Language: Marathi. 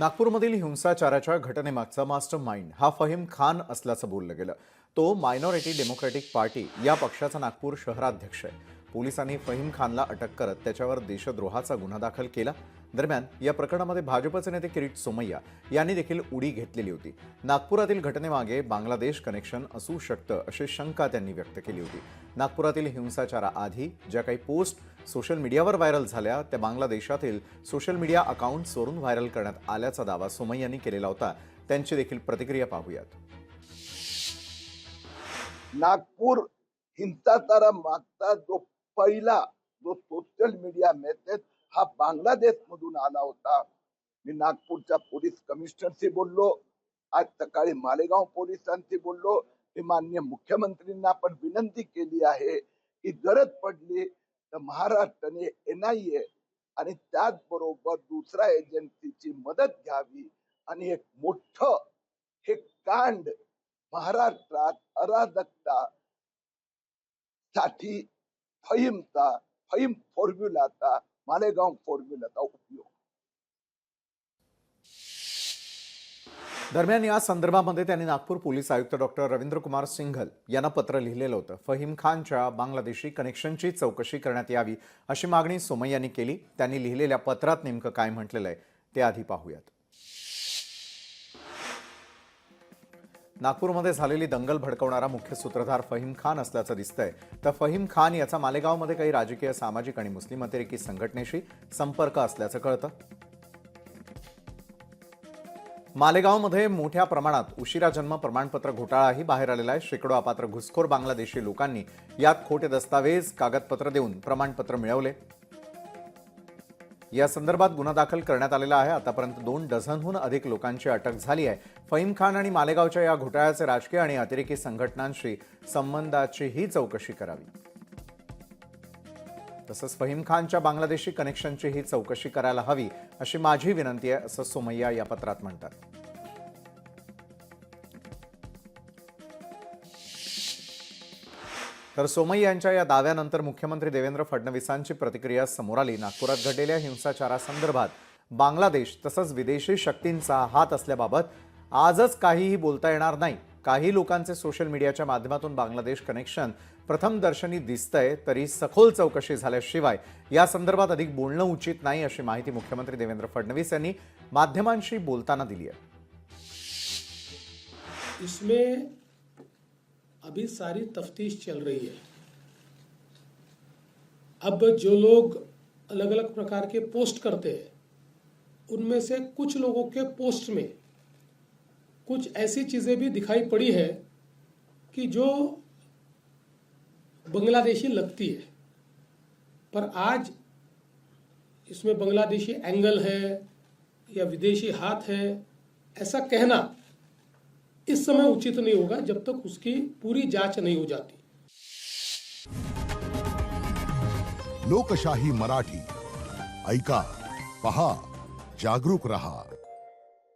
नागपूरमधील हिंसाचाराच्या घटनेमागचा मास्टर माइंड हा फहीम खान असल्याचं बोललं गेलं. तो मायनॉरिटी डेमोक्रॅटिक पार्टी या पक्षाचा नागपूर शहराध्यक्ष आहे. पोलिसांनी फहीम खानला अटक करत त्याच्यावर देशद्रोहाचा गुन्हा दाखल केला. दरम्यान या प्रकरणामध्ये भाजपचे नेते किरीट सोमय्या यांनी देखील उडी घेतलेली होती. नागपुरातील घटनेमागे बांगलादेश कनेक्शन असू शकतं अशी शंका त्यांनी व्यक्त केली होती. नागपुरातील हिंसाचाराआधी ज्या काही पोस्ट सोशल मीडियावर व्हायरल झाल्या त्या बांगलादेशातील सोशल मीडिया अकाउंट्सवरून व्हायरल करण्यात आल्याचा दावा सोमय्यांनी केलेला होता. त्यांची देखील प्रतिक्रिया पाहूयात. नागपूर हिंसाचारा मागचा जो पहिला जो सोशल मीडिया मेसेज हा बांगलादेश मधून आला होता. मी नागपूरच्या पोलीस कमिशनरशी बोललो. आज सकाळी मालेगाव पोलिसांशी बोललो. मी मान्य मुख्यमंत्रींना पण विनंती केली आहे की गरज पडली तर महाराष्ट्राने एनआयए आणि त्याचबरोबर दुसऱ्या एजन्सीची मदत घ्यावी. आणि एक मोठ हे कांड महाराष्ट्रात अराजकता साठी फहीमचा फहीम फॉर्म्युलाचा मालेगाव फॉर्म्युलाचा उपयोग दरम्यान या संदर्भामध्ये त्यांनी नागपूर पोलीस आयुक्त डॉक्टर रवींद्र कुमार सिंघल यांना पत्र लिहिलेलं होतं. फहीम खानच्या बांगलादेशी कनेक्शनची चौकशी करण्यात यावी अशी मागणी सोमय्यांनी केली. त्यांनी लिहिलेल्या पत्रात नेमकं काय म्हटलेलं आहे ते आधी पाहूयात. नागपूरमध्ये झालेली दंगल भडकवणारा मुख्य सूत्रधार फहीम खान असल्याचं दिसतंय. तर फहीम खान याचा मालेगावमध्ये काही राजकीय सामाजिक आणि मुस्लिम अतिरेकी संघटनेशी संपर्क असल्याचं कळतं. मालेगावमध्ये मोठ्या प्रमाणात उशिरा जन्म प्रमाणपत्र घोटाळाही बाहेर आलेला आहे. शेकडो अपात्र घुसखोर बांगलादेशी लोकांनी यात खोटे दस्तावेज कागदपत्र देऊन प्रमाणपत्र मिळवले. या संदर्भात गुन्हा दाखल करण्यात आलेला आहे. आतापर्यंत दोन डझनहून अधिक लोकांची अटक झाली आहे. फहीम खान आणि मालेगावच्या या घोटाळ्याचे राजकीय आणि अतिरेकी संघटनांशी संबंधाचीही चौकशी करावी. तसंच फहीम खानच्या बांगलादेशी कनेक्शनचीही चौकशी करायला हवी अशी माझी विनंती आहे असं सोमय्या या पत्रात म्हणतात. तर सोमय्या यांच्या या दाव्यानंतर मुख्यमंत्री देवेंद्र फडणवीसांची प्रतिक्रिया समोर आली. नागपुरात घडलेल्या हिंसाचारासंदर्भात बांगलादेश तसंच विदेशी शक्तींचा हात असल्याबाबत आजच काहीही बोलता येणार नाही. काही लोकांचे सोशल मीडियाच्या माध्यमातून बांगलादेश कनेक्शन प्रथम दर्शनी दिसतंय तरी सखोल चौकशी झाल्याशिवाय या संदर्भात अधिक बोलणं उचित नाही अशी माहिती मुख्यमंत्री देवेंद्र फडणवीस यांनी माध्यमांशी बोलताना दिली आहे. इसमें अभी सारी तफ्तीश चल रही है। अब जो लोग अलग अलग प्रकार के पोस्ट करते हैं, उनमें से कुछ लोगों के पोस्ट में कुछ ऐसी चीज़ें भी दिखाई पड़ी है कि जो बांग्लादेशी लगती है। पर आज इसमें बांग्लादेशी एंगल है या विदेशी हाथ है, ऐसा कहना इस समय उचित नहीं होगा जब तक उसकी पूरी जाँच नहीं हो जाती। लोकशाही मराठी, ऐका, पहा, जागरूक रहा।